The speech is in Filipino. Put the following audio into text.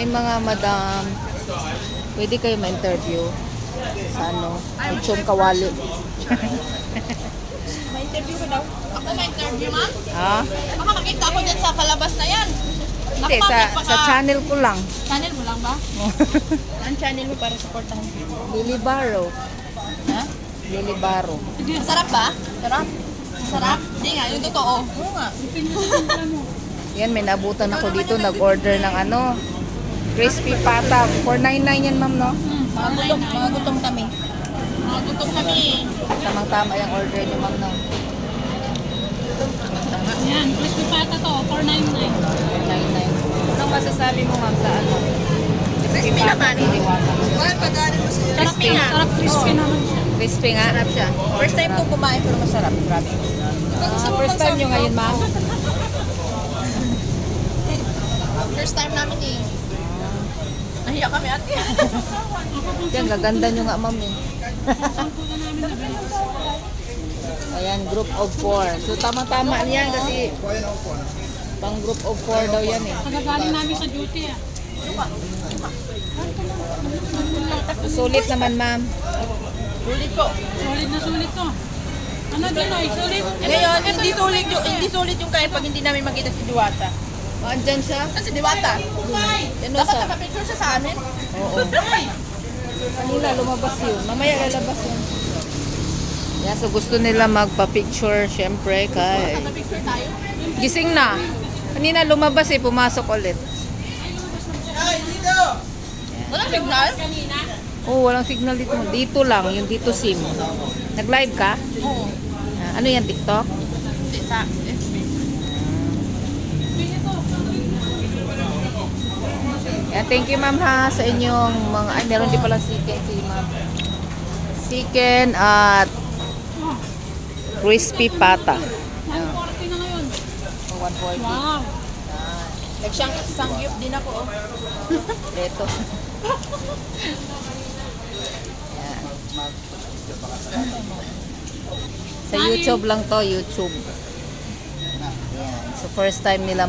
Hi mga madam. Pwede kayo ma-interview sa ano, Lechon Kawali. May interview ka daw? Ako may interview, ma'am? Ha? Baka makita ako dyan sa palabas na yan. Hindi, sa, sa channel ko lang. Channel mo lang ba? Ang channel mo para supportahan mo. Lily Barrow. Ha? Lily Barrow. Sarap ba? Sarap? Sarap? Hindi nga, yung totoo. Oo nga. Yan, may nabutan ako dito. Nag-order ng ano, crispy pata. 499 yan, ma'am, no? Mga gutom, mga gutom kami. Mga gutom kami. Tamang-tama yung order niyo, ma'am, no? Yan, crispy pata to, 499. 499. Anong masasabi mo, ma'am, sa ano? Crispy naman. Well, pag-ano mo siya. Sarap Crispy nga. sarap crispy naman siya. Crispy nga. Sarap siya. First time kong kumain pero masarap. Grabe. Ah, first time nyo ngayon, ma'am? First time namin eh. Nahiya kami ate. Yan, gaganda nyo nga, ma'am, eh. Ayan, group of four. So, tama-tama niyan kasi pang group of four daw yan, eh. Kagagaling namin sa duty ah. Sulit naman, ma'am. Sulit po. Solid na solid to. Ano din ay solid? Ngayon, hindi sulit yung, hindi sulit yung kain pag hindi namin makita si Diwata. Oh, andyan siya? Kasi Diwata. Yan, Dapat sa... nakapicture siya sa amin. Oo. Kanina, lumabas yun. Mamaya lalabas yun. Yan, so gusto nila magpa-picture, syempre, kay... Nakapicture tayo. Gising na. Kanina lumabas eh, pumasok ulit. Walang signal? Oh, walang signal dito. Dito lang, yung dito SIM. Nag-live ka? Oo. Ah, ano yan, TikTok? Hindi, Sa Yeah, thank you ma'am ha sa inyong mga ay meron din pala chicken si ma'am. Chicken at crispy pata. 140 na ngayon. Oh, 140. Wow. Nagsyang sangyup din ako. Oh. Ito. Sa YouTube lang to, YouTube. Yan. So first time nila